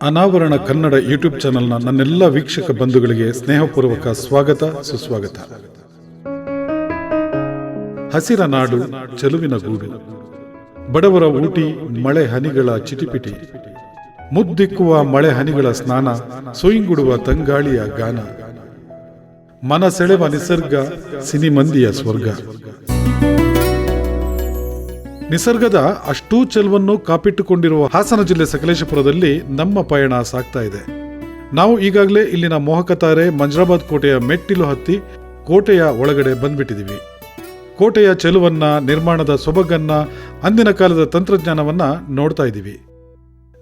ಅನಾವರಣ ಕನ್ನಡ ಯೂಟ್ಯೂಬ್ ಚಾನೆಲ್ನ ನನ್ನೆಲ್ಲ ವೀಕ್ಷಕ ಬಂಧುಗಳಿಗೆ ಸ್ನೇಹಪೂರ್ವಕ ಸ್ವಾಗತ, ಸುಸ್ವಾಗತ. ಹಸಿರ ನಾಡು, ಚೆಲುವಿನ ಗೂಡು. ಬಡವರ ಊಟಿ, ಮಳೆ ಹನಿಗಳ ಚಿಟಿಪಿಟಿ. ಮುದ್ದಿಕ್ಕುವ ಮಳೆ ಹನಿಗಳ ಸ್ನಾನ, ಸೊಯಿಂಗುಡುವ ತಂಗಾಳಿಯ ಗಾನ. ಮನ ಸೆಳೆವ ನಿಸರ್ಗ, ಸಿನಿಮಂದಿಯ ಸ್ವರ್ಗ. ನಿಸರ್ಗದ ಅಷ್ಟೂ ಚೆಲುವನ್ನು ಕಾಪಿಟ್ಟುಕೊಂಡಿರುವ ಹಾಸನ ಜಿಲ್ಲೆ ಸಕಲೇಶಪುರದಲ್ಲಿ ನಮ್ಮ ಪಯಣ ಸಾಗ್ತಾ ಇದೆ. ನಾವು ಈಗಾಗಲೇ ಇಲ್ಲಿನ ಮೋಹಕತಾರೆ ಮಂಜ್ರಾಬಾದ್ ಕೋಟೆಯ ಮೆಟ್ಟಿಲು ಹತ್ತಿ ಕೋಟೆಯ ಒಳಗಡೆ ಬಂದ್ಬಿಟ್ಟಿದ್ದೀವಿ. ಕೋಟೆಯ ಚೆಲುವನ್ನ, ನಿರ್ಮಾಣದ ಸೊಬಗನ್ನ, ಅಂದಿನ ಕಾಲದ ತಂತ್ರಜ್ಞಾನವನ್ನ ನೋಡ್ತಾ ಇದ್ದೀವಿ.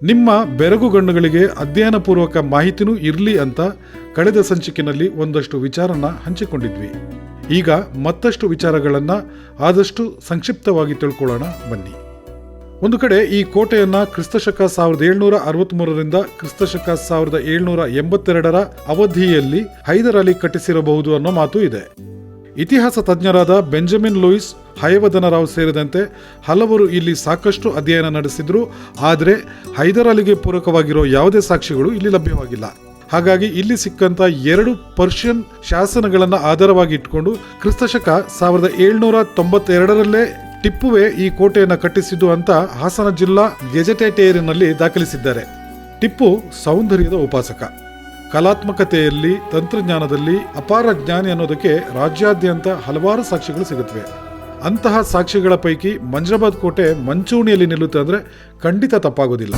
ನಿಮ್ಮ ಬೆರಗು ಬೆರಗುಗಣ್ಣುಗಳಿಗೆ ಅಧ್ಯಯನಪೂರ್ವಕ ಮಾಹಿತಿನೂ ಇರಲಿ ಅಂತ ಕಳೆದ ಸಂಚಿಕೆನಲ್ಲಿ ಒಂದಷ್ಟು ವಿಚಾರನ ಹಂಚಿಕೊಂಡಿದ್ವಿ. ಈಗ ಮತ್ತಷ್ಟು ವಿಚಾರಗಳನ್ನು ಆದಷ್ಟು ಸಂಕ್ಷಿಪ್ತವಾಗಿ ತಿಳ್ಕೊಳ್ಳೋಣ, ಬನ್ನಿ. ಒಂದು ಕಡೆ ಈ ಕೋಟೆಯನ್ನು ಕ್ರಿಸ್ತಶಕ ಸಾವಿರದ ಏಳ್ನೂರ ಅರವತ್ತ್ಮೂರರಿಂದ ಕ್ರಿಸ್ತಶಕ ಸಾವಿರದ ಏಳ್ನೂರ ಎಂಬತ್ತೆರಡರ ಅವಧಿಯಲ್ಲಿ ಹೈದರ್ ಅಲಿ ಕಟ್ಟಿಸಿರಬಹುದು ಅನ್ನೋ ಮಾತು ಇದೆ. ಇತಿಹಾಸ ತಜ್ಞರಾದ ಬೆಂಜಮಿನ್ ಲೂಯಿಸ್, ಹಯವದನರಾವ್ ಸೇರಿದಂತೆ ಹಲವರು ಇಲ್ಲಿ ಸಾಕಷ್ಟು ಅಧ್ಯಯನ ನಡೆಸಿದ್ರು, ಆದರೆ ಹೈದರ್ ಅಲಿಗೆ ಪೂರಕವಾಗಿರೋ ಯಾವುದೇ ಸಾಕ್ಷಿಗಳು ಇಲ್ಲಿ ಲಭ್ಯವಾಗಿಲ್ಲ. ಹಾಗಾಗಿ ಇಲ್ಲಿ ಸಿಕ್ಕಂತ ಎರಡು ಪರ್ಷಿಯನ್ ಶಾಸನಗಳನ್ನು ಆಧಾರವಾಗಿ ಇಟ್ಕೊಂಡು ಕ್ರಿಸ್ತಶಕ ಸಾವಿರದ ಏಳ್ನೂರ ತೊಂಬತ್ತೆರಡರಲ್ಲೇ ಟಿಪ್ಪುವೆ ಈ ಕೋಟೆಯನ್ನು ಕಟ್ಟಿಸಿದ್ದು ಅಂತ ಹಾಸನ ಜಿಲ್ಲಾ ಗೆಜೆಟೇಟೇರಿನಲ್ಲಿ ದಾಖಲಿಸಿದ್ದಾರೆ. ಟಿಪ್ಪು ಸೌಂದರ್ಯದ ಉಪಾಸಕ. ಕಲಾತ್ಮಕತೆಯಲ್ಲಿ, ತಂತ್ರಜ್ಞಾನದಲ್ಲಿ ಅಪಾರ ಜ್ಞಾನಿ ಅನ್ನೋದಕ್ಕೆ ರಾಜ್ಯಾದ್ಯಂತ ಹಲವಾರು ಸಾಕ್ಷಿಗಳು ಸಿಗುತ್ತವೆ. ಅಂತಹ ಸಾಕ್ಷಿಗಳ ಪೈಕಿ ಮಂಜ್ರಾಬಾದ್ ಕೋಟೆ ಮಂಚೂಣಿಯಲ್ಲಿ ನಿಲ್ಲುತ್ತೆ ಅಂದರೆ ಖಂಡಿತ ತಪ್ಪಾಗೋದಿಲ್ಲ.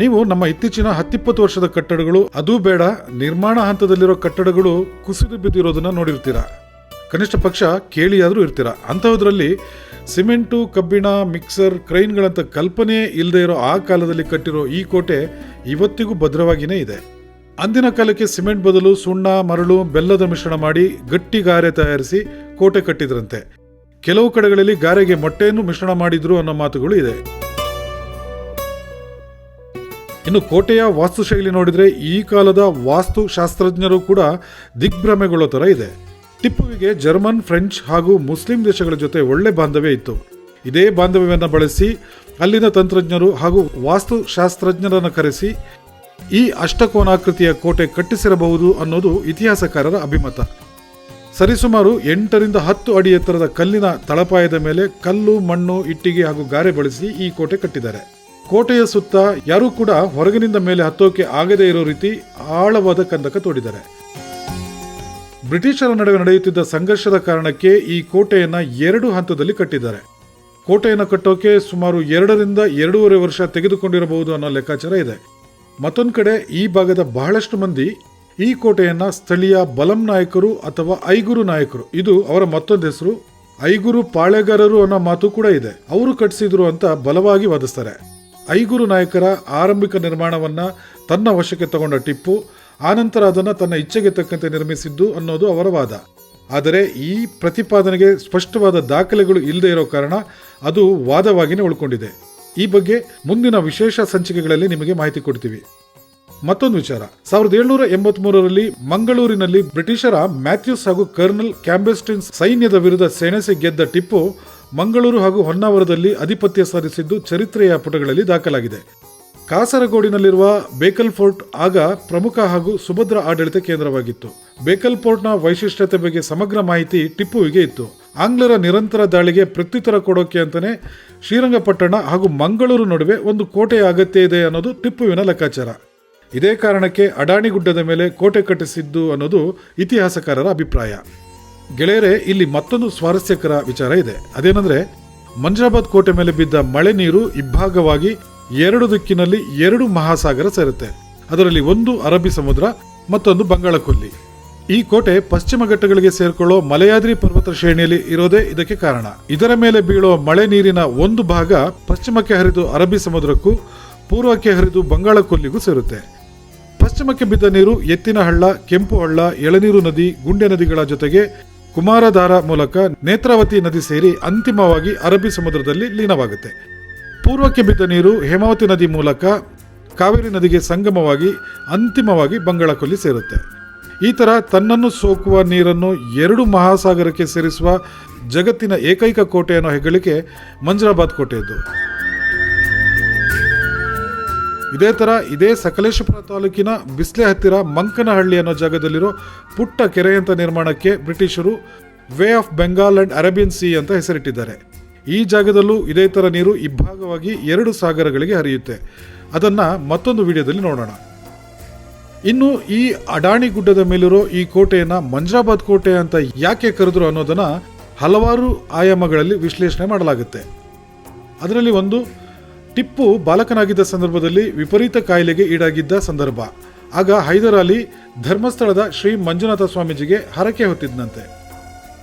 ನೀವು ನಮ್ಮ ಇತ್ತೀಚಿನ ಹತ್ತಿಪ್ಪತ್ತು ವರ್ಷದ ಕಟ್ಟಡಗಳು, ಅದೂ ಬೇಡ, ನಿರ್ಮಾಣ ಹಂತದಲ್ಲಿರೋ ಕಟ್ಟಡಗಳು ಕುಸಿದು ಬಿದ್ದಿರೋದನ್ನ ನೋಡಿರ್ತೀರಾ? ಕನಿಷ್ಠ ಪಕ್ಷ ಕೇಳಿಯಾದರೂ ಇರ್ತೀರಾ? ಅಂಥದ್ರಲ್ಲಿ ಸಿಮೆಂಟು, ಕಬ್ಬಿಣ, ಮಿಕ್ಸರ್ ಕ್ರೈನ್ಗಳಂಥ ಕಲ್ಪನೆ ಇಲ್ಲದೆ ಇರೋ ಆ ಕಾಲದಲ್ಲಿ ಕಟ್ಟಿರೋ ಈ ಕೋಟೆ ಇವತ್ತಿಗೂ ಭದ್ರವಾಗಿಯೇ ಇದೆ. ಅಂದಿನ ಕಾಲಕ್ಕೆ ಸಿಮೆಂಟ್ ಬದಲು ಸುಣ್ಣ, ಮರಳು, ಬೆಲ್ಲದ ಮಿಶ್ರಣ ಮಾಡಿ ಗಟ್ಟಿ ಗಾರೆ ತಯಾರಿಸಿ ಕೋಟೆ ಕಟ್ಟಿದ್ರಂತೆ. ಕೆಲವು ಕಡೆಗಳಲ್ಲಿ ಗಾರೆಗೆ ಮೊಟ್ಟೆಯನ್ನು ಮಿಶ್ರಣ ಮಾಡಿದ್ರು ಅನ್ನೋ ಮಾತುಗಳು ಇದೆ. ಇನ್ನು ಕೋಟೆಯ ವಾಸ್ತುಶೈಲಿ ನೋಡಿದರೆ ಈ ಕಾಲದ ವಾಸ್ತು ಶಾಸ್ತ್ರಜ್ಞರು ಕೂಡ ದಿಗ್ಭ್ರಮೆಗೊಳ್ಳೋ ಥರ ಇದೆ. ಟಿಪ್ಪುವಿಗೆ ಜರ್ಮನ್, ಫ್ರೆಂಚ್ ಹಾಗೂ ಮುಸ್ಲಿಂ ದೇಶಗಳ ಜೊತೆ ಒಳ್ಳೆ ಬಾಂಧವ್ಯ ಇತ್ತು. ಇದೇ ಬಾಂಧವ್ಯವನ್ನು ಬಳಸಿ ಅಲ್ಲಿನ ತಂತ್ರಜ್ಞರು ಹಾಗೂ ವಾಸ್ತು ಶಾಸ್ತ್ರಜ್ಞರನ್ನು ಕರೆಸಿ ಈ ಅಷ್ಟಕೋನಾಕೃತಿಯ ಕೋಟೆ ಕಟ್ಟಿಸಿರಬಹುದು ಅನ್ನೋದು ಇತಿಹಾಸಕಾರರ ಅಭಿಮತ. ಸರಿಸುಮಾರು ಎಂಟರಿಂದ ಹತ್ತು ಅಡಿ ಎತ್ತರದ ಕಲ್ಲಿನ ತಳಪಾಯದ ಮೇಲೆ ಕಲ್ಲು, ಮಣ್ಣು, ಇಟ್ಟಿಗೆ ಹಾಗೂ ಗಾರೆ ಬಳಸಿ ಈ ಕೋಟೆ ಕಟ್ಟಿದ್ದಾರೆ. ಕೋಟೆಯ ಸುತ್ತ ಯಾರೂ ಕೂಡ ಹೊರಗಿನಿಂದ ಮೇಲೆ ಹತ್ತೋಕೆ ಆಗದೇ ಇರೋ ರೀತಿ ಆಳವಾದ ಕಂದಕ ತೋಡಿದ್ದಾರೆ. ಬ್ರಿಟಿಷರ ನಡುವೆ ನಡೆಯುತ್ತಿದ್ದ ಸಂಘರ್ಷದ ಕಾರಣಕ್ಕೆ ಈ ಕೋಟೆಯನ್ನ ಎರಡು ಹಂತದಲ್ಲಿ ಕಟ್ಟಿದ್ದಾರೆ. ಕೋಟೆಯನ್ನು ಕಟ್ಟೋಕೆ ಸುಮಾರು ಎರಡರಿಂದ ಎರಡೂವರೆ ವರ್ಷ ತೆಗೆದುಕೊಂಡಿರಬಹುದು ಅನ್ನೋ ಲೆಕ್ಕಾಚಾರ ಇದೆ. ಮತ್ತೊಂದು ಕಡೆ ಈ ಭಾಗದ ಬಹಳಷ್ಟು ಮಂದಿ ಈ ಕೋಟೆಯನ್ನ ಸ್ಥಳೀಯ ಬಲಂ ನಾಯಕರು ಅಥವಾ ಐಗುರು ನಾಯಕರು, ಇದು ಅವರ ಮತ್ತೊಂದು ಹೆಸರು, ಐಗುರು ಪಾಳೆಗಾರರು ಅನ್ನೋ ಮಾತು ಕೂಡ ಇದೆ. ಅವರು ಕಟ್ಟಿಸಿದ್ರು ಅಂತ ಬಲವಾಗಿ ವಾದಿಸ್ತಾರೆ. ಐಗುರು ನಾಯಕರ ಆರಂಭಿಕ ನಿರ್ಮಾಣವನ್ನು ತನ್ನ ವಶಕ್ಕೆ ತಗೊಂಡ ಟಿಪ್ಪು ಆನಂತರ ಅದನ್ನು ತನ್ನ ಇಚ್ಛೆಗೆ ತಕ್ಕಂತೆ ನಿರ್ಮಿಸಿದ್ದು ಅನ್ನೋದು ಅವರ ವಾದ. ಆದರೆ ಈ ಪ್ರತಿಪಾದನೆಗೆ ಸ್ಪಷ್ಟವಾದ ದಾಖಲೆಗಳು ಇಲ್ಲದೆ ಇರೋ ಕಾರಣ ಅದು ವಾದವಾಗಿಯೇ ಉಳ್ಕೊಂಡಿದೆ. ಈ ಬಗ್ಗೆ ಮುಂದಿನ ವಿಶೇಷ ಸಂಚಿಕೆಗಳಲ್ಲಿ ನಿಮಗೆ ಮಾಹಿತಿ ಕೊಡ್ತೀವಿ. ಮತ್ತೊಂದು ವಿಚಾರ. ಸಾವಿರದ ಏಳ್ನೂರ ಎಂಬತ್ ಮೂರರಲ್ಲಿ ಮಂಗಳೂರಿನಲ್ಲಿ ಬ್ರಿಟಿಷರ ಮ್ಯಾಥ್ಯೂಸ್ ಹಾಗೂ ಕರ್ನಲ್ ಕ್ಯಾಂಬೆಸ್ಟಿನ್ಸ್ ಸೈನ್ಯದ ವಿರುದ್ಧ ಸೆಣಸಿ ಗೆದ್ದ ಟಿಪ್ಪು ಮಂಗಳೂರು ಹಾಗೂ ಹೊನ್ನಾವರದಲ್ಲಿ ಅಧಿಪತ್ಯ ಸಾಧಿಸಿದ್ದು ಚರಿತ್ರೆಯ ಪುಟಗಳಲ್ಲಿ ದಾಖಲಾಗಿದೆ. ಕಾಸರಗೋಡಿನಲ್ಲಿರುವ ಬೇಕಲ್ ಫೋರ್ಟ್ ಆಗ ಪ್ರಮುಖ ಹಾಗೂ ಸುಭದ್ರ ಆಡಳಿತ ಕೇಂದ್ರವಾಗಿತ್ತು. ಬೇಕಲ್ ಫೋರ್ಟ್ನ ವೈಶಿಷ್ಟ್ಯತೆ ಬಗ್ಗೆ ಸಮಗ್ರ ಮಾಹಿತಿ ಟಿಪ್ಪುವಿಗೆ ಇತ್ತು. ಆಂಗ್ಲರ ನಿರಂತರ ದಾಳಿಗೆ ಪ್ರತ್ಯುತ್ತರ ಕೊಡೋಕೆ ಅಂತಾನೆ ಶ್ರೀರಂಗಪಟ್ಟಣ ಹಾಗೂ ಮಂಗಳೂರು ನಡುವೆ ಒಂದು ಕೋಟೆಯ ಅಗತ್ಯ ಇದೆ ಅನ್ನೋದು ಟಿಪ್ಪುವಿನ ಲೆಕ್ಕಾಚಾರ. ಇದೇ ಕಾರಣಕ್ಕೆ ಅಡಾಣಿಗುಡ್ಡದ ಮೇಲೆ ಕೋಟೆ ಕಟ್ಟಿಸಿದ್ದು ಅನ್ನೋದು ಇತಿಹಾಸಕಾರರ ಅಭಿಪ್ರಾಯ. ಗೆಳೆಯರೆ, ಇಲ್ಲಿ ಮತ್ತೊಂದು ಸ್ವಾರಸ್ಯಕರ ವಿಚಾರ ಇದೆ. ಅದೇನೆಂದ್ರೆ ಮಂಜ್ರಾಬಾದ್ ಕೋಟೆ ಮೇಲೆ ಬಿದ್ದ ಮಳೆ ನೀರು ಇಬ್ಬಾಗವಾಗಿ ಎರಡು ದಿಕ್ಕಿನಲ್ಲಿ ಎರಡು ಮಹಾಸಾಗರ ಸೇರುತ್ತೆ. ಅದರಲ್ಲಿ ಒಂದು ಅರಬ್ಬಿ ಸಮುದ್ರ, ಮತ್ತೊಂದು ಬಂಗಾಳಕೊಲ್ಲಿ. ಈ ಕೋಟೆ ಪಶ್ಚಿಮ ಘಟ್ಟಗಳಿಗೆ ಸೇರ್ಕೊಳ್ಳೋ ಮಲಯಾದ್ರಿ ಪರ್ವತ ಶ್ರೇಣಿಯಲ್ಲಿ ಇರೋದೇ ಇದಕ್ಕೆ ಕಾರಣ. ಇದರ ಮೇಲೆ ಬೀಳೋ ಮಳೆ ನೀರಿನ ಒಂದು ಭಾಗ ಪಶ್ಚಿಮಕ್ಕೆ ಹರಿದು ಅರಬ್ಬಿ ಸಮುದ್ರಕ್ಕೂ, ಪೂರ್ವಕ್ಕೆ ಹರಿದು ಬಂಗಾಳಕೊಲ್ಲಿಗೂ ಸೇರುತ್ತೆ. ಪಶ್ಚಿಮಕ್ಕೆ ಬಿದ್ದ ನೀರು ಎತ್ತಿನ ಹಳ್ಳ ಕೆಂಪು ಹಳ್ಳ, ಎಳನೀರು ನದಿ, ಗುಂಡೆ ನದಿಗಳ ಜೊತೆಗೆ ಕುಮಾರಧಾರ ಮೂಲಕ ನೇತ್ರಾವತಿ ನದಿ ಸೇರಿ ಅಂತಿಮವಾಗಿ ಅರಬ್ಬಿ ಸಮುದ್ರದಲ್ಲಿ ಲೀನವಾಗುತ್ತೆ. ಪೂರ್ವಕ್ಕೆ ಬಿದ್ದ ನೀರು ಹೇಮಾವತಿ ನದಿ ಮೂಲಕ ಕಾವೇರಿ ನದಿಗೆ ಸಂಗಮವಾಗಿ, ಅಂತಿಮವಾಗಿ ಬಂಗಾಳಕೊಲ್ಲಿ ಸೇರುತ್ತೆ. ಈ ಥರ ತನ್ನನ್ನು ಸೋಕುವ ನೀರನ್ನು ಎರಡು ಮಹಾಸಾಗರಕ್ಕೆ ಸೇರಿಸುವ ಜಗತ್ತಿನ ಏಕೈಕ ಕೋಟೆ ಅನ್ನೋ ಹೆಗ್ಗಳಿಕೆ ಮಂಜರಾಬಾದ್ ಕೋಟೆಯದ್ದು. ಇದೇ ಥರ ಇದೇ ಸಕಲೇಶಪುರ ತಾಲೂಕಿನ ಬಿಸ್ಲೆ ಹತ್ತಿರ ಮಂಕನಹಳ್ಳಿ ಅನ್ನೋ ಜಾಗದಲ್ಲಿರೋ ಪುಟ್ಟ ಕೆರೆಯಂಥ ನಿರ್ಮಾಣಕ್ಕೆ ಬ್ರಿಟಿಷರು bay of Bengal and Arabian sea ಅಂತ ಹೆಸರಿಟ್ಟಿದ್ದಾರೆ. ಈ ಜಾಗದಲ್ಲೂ ಇದೇ ಥರ ನೀರು ಇಬ್ಬಾಗವಾಗಿ ಎರಡು ಸಾಗರಗಳಿಗೆ ಹರಿಯುತ್ತೆ. ಅದನ್ನು ಮತ್ತೊಂದು ವಿಡಿಯೋದಲ್ಲಿ ನೋಡೋಣ. ಇನ್ನು ಈ ಅಡಾಣಿ ಗುಡ್ಡದ ಮೇಲಿರೋ ಈ ಕೋಟೆಯನ್ನ ಮಂಜಾಬಾದ್ ಕೋಟೆ ಅಂತ ಯಾಕೆ ಕರೆದ್ರು ಅನ್ನೋದನ್ನ ಹಲವಾರು ಆಯಾಮಗಳಲ್ಲಿ ವಿಶ್ಲೇಷಣೆ ಮಾಡಲಾಗುತ್ತೆ. ಅದರಲ್ಲಿ ಒಂದು ಟಿಪ್ಪು ಬಾಲಕನಾಗಿದ್ದ ಸಂದರ್ಭದಲ್ಲಿ ವಿಪರೀತ ಕಾಯಿಲೆಗೆ ಈಡಾಗಿದ್ದ ಸಂದರ್ಭ. ಆಗ ಹೈದರ್ ಅಲಿ ಧರ್ಮಸ್ಥಳದ ಶ್ರೀ ಮಂಜುನಾಥ ಸ್ವಾಮೀಜಿಗೆ ಹರಕೆ ಹೊತ್ತಿದ್ದಂತೆ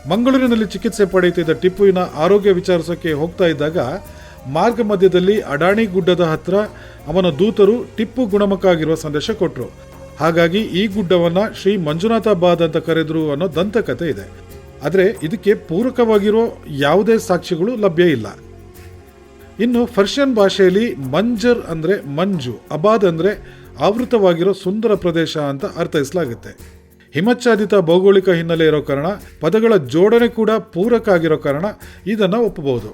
ಮಂಗಳೂರಿನಲ್ಲಿ ಚಿಕಿತ್ಸೆ ಪಡೆಯುತ್ತಿದ್ದ ಟಿಪ್ಪುವಿನ ಆರೋಗ್ಯ ವಿಚಾರಿಸೋಕೆ ಹೋಗ್ತಾ ಇದ್ದಾಗ ಮಾರ್ಗ ಮಧ್ಯದಲ್ಲಿ ಅಡಾಣಿ ಗುಡ್ಡದ ಹತ್ರ ಅವನ ದೂತರು ಟಿಪ್ಪು ಗುಣಮುಖ ಆಗಿರುವ ಸಂದೇಶ ಕೊಟ್ಟರು ಹಾಗಾಗಿ ಈ ಗುಡ್ಡವನ್ನ ಶ್ರೀ ಮಂಜುನಾಥ ಬಾದ್ ಅಂತ ಕರೆದ್ರು ಅನ್ನೋ ದಂತಕತೆ ಇದೆ. ಆದರೆ ಇದಕ್ಕೆ ಪೂರಕವಾಗಿರೋ ಯಾವುದೇ ಸಾಕ್ಷಿಗಳು ಲಭ್ಯ ಇಲ್ಲ. ಇನ್ನು ಫರ್ಷಿಯನ್ ಭಾಷೆಯಲ್ಲಿ ಮಂಜರ್ ಅಂದರೆ ಮಂಜು, ಅಬಾದ್ ಅಂದರೆ ಆವೃತವಾಗಿರೋ ಸುಂದರ ಪ್ರದೇಶ ಅಂತ ಅರ್ಥೈಸಲಾಗುತ್ತೆ. ಹಿಮಚ್ಛಾದಿತ ಭೌಗೋಳಿಕ ಹಿನ್ನೆಲೆ ಇರೋ ಕಾರಣ, ಪದಗಳ ಜೋಡಣೆ ಕೂಡ ಪೂರಕ ಆಗಿರೋ ಕಾರಣ ಇದನ್ನು ಒಪ್ಪಬಹುದು.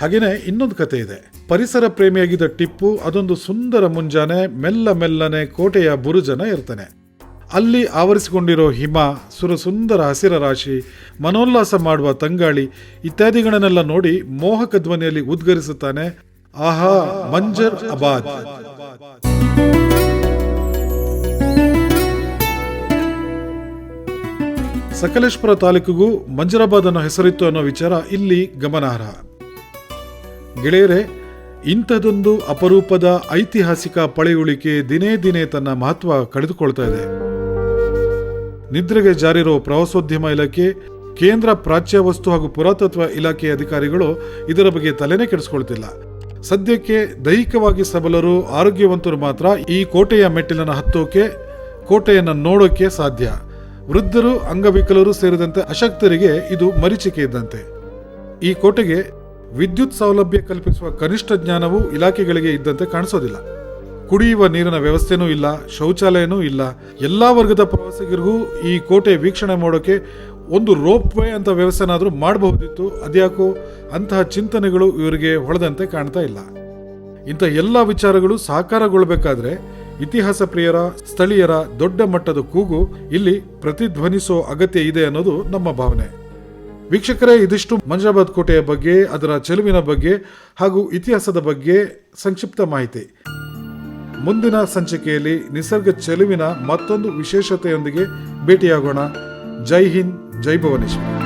ಹಾಗೆಯೇ ಇನ್ನೊಂದು ಕತೆ ಇದೆ. ಪರಿಸರ ಪ್ರೇಮಿಯಾಗಿದ್ದ ಟಿಪ್ಪು ಅದೊಂದು ಸುಂದರ ಮುಂಜಾನೆ, ಮೆಲ್ಲ ಮೆಲ್ಲನೆ ಕೋಟೆಯ ಬುರುಜನ ಇರ್ತಾನೆ. ಅಲ್ಲಿ ಆವರಿಸಿಕೊಂಡಿರೋ ಹಿಮ ಸುರ ಸುಂದರ ಹಸಿರ ರಾಶಿ, ಮನೋಲ್ಲಾಸ ಮಾಡುವ ತಂಗಾಳಿ ಇತ್ಯಾದಿಗಳನ್ನೆಲ್ಲ ನೋಡಿ ಮೋಹಕ ಧ್ವನಿಯಲ್ಲಿ ಉದ್ಗರಿಸುತ್ತಾನೆ. ಆಹಾ, ಮಂಜರ್ ಅಬಾದ್. ಸಕಲೇಶ್ಪುರ ತಾಲೂಕಿಗೂ ಮಂಜರಾಬಾದ್ ಅನ್ನೋ ಹೆಸರಿತ್ತು ಅನ್ನೋ ವಿಚಾರ ಇಲ್ಲಿ ಗಮನಾರ್ಹ. ಗೆಳೆಯರೆ, ಇಂಥದೊಂದು ಅಪರೂಪದ ಐತಿಹಾಸಿಕ ಪಳೆಯುಳಿಕೆ ದಿನೇ ದಿನೇ ತನ್ನ ಮಹತ್ವ ಕಳೆದುಕೊಳ್ತಾ ಇದೆ. ನಿದ್ರೆಗೆ ಜಾರಿರೋ ಪ್ರವಾಸೋದ್ಯಮ ಇಲಾಖೆ, ಕೇಂದ್ರ ಪ್ರಾಚ್ಯ ವಸ್ತು ಹಾಗೂ ಪುರಾತತ್ವ ಇಲಾಖೆ ಅಧಿಕಾರಿಗಳು ಇದರ ಬಗ್ಗೆ ತಲೆನೇ ಕೆಡಿಸಿಕೊಳ್ತಿಲ್ಲ. ಸದ್ಯಕ್ಕೆ ದೈಹಿಕವಾಗಿ ಸಬಲರು, ಆರೋಗ್ಯವಂತರು ಮಾತ್ರ ಈ ಕೋಟೆಯ ಮೆಟ್ಟಿಲನ್ನು ಹತ್ತೋಕೆ, ಕೋಟೆಯನ್ನು ನೋಡೋಕೆ ಸಾಧ್ಯ. ವೃದ್ಧರು, ಅಂಗವಿಕಲರು ಸೇರಿದಂತೆ ಅಶಕ್ತರಿಗೆ ಇದು ಮರೀಚಿಕೆ ಇದ್ದಂತೆ. ಈ ಕೋಟೆಗೆ ವಿದ್ಯುತ್ ಸೌಲಭ್ಯ ಕಲ್ಪಿಸುವ ಕನಿಷ್ಠ ಜ್ಞಾನವು ಇಲಾಖೆಗಳಿಗೆ ಇದ್ದಂತೆ ಕಾಣಿಸೋದಿಲ್ಲ. ಕುಡಿಯುವ ನೀರಿನ ವ್ಯವಸ್ಥೆನೂ ಇಲ್ಲ, ಶೌಚಾಲಯನೂ ಇಲ್ಲ. ಎಲ್ಲ ವರ್ಗದ ಪ್ರವಾಸಿಗರಿಗೂ ಈ ಕೋಟೆ ವೀಕ್ಷಣೆ ಮಾಡೋಕೆ ಒಂದು ರೋಪ್ ವೇ ಅಂತ ವ್ಯವಸ್ಥೆನಾದರೂ ಮಾಡಬಹುದಿತ್ತು. ಅದ್ಯಾಕೋ ಅಂತಹ ಚಿಂತನೆಗಳು ಇವರಿಗೆ ಹೊಳೆದಂತೆ ಕಾಣ್ತಾ ಇಲ್ಲ. ಇಂಥ ಎಲ್ಲ ವಿಚಾರಗಳು ಸಾಕಾರಗೊಳ್ಳಬೇಕಾದ್ರೆ ಇತಿಹಾಸ ಪ್ರಿಯರ, ಸ್ಥಳೀಯರ ದೊಡ್ಡ ಮಟ್ಟದ ಕೂಗು ಇಲ್ಲಿ ಪ್ರತಿಧ್ವನಿಸೋ ಅಗತ್ಯ ಇದೆ ಅನ್ನೋದು ನಮ್ಮ ಭಾವನೆ. ವೀಕ್ಷಕರೇ, ಇದಿಷ್ಟು ಮಂಜಾಬಾದ್ ಕೋಟೆಯ ಬಗ್ಗೆ, ಅದರ ಚೆಲುವಿನ ಬಗ್ಗೆ ಹಾಗೂ ಇತಿಹಾಸದ ಬಗ್ಗೆ ಸಂಕ್ಷಿಪ್ತ ಮಾಹಿತಿ. ಮುಂದಿನ ಸಂಚಿಕೆಯಲ್ಲಿ ನಿಸರ್ಗ ಚೆಲುವಿನ ಮತ್ತೊಂದು ವಿಶೇಷತೆಯೊಂದಿಗೆ ಭೇಟಿಯಾಗೋಣ. ಜೈ ಹಿಂದ್ ಜೈ ಭುವನೇಶ್ವರಿ.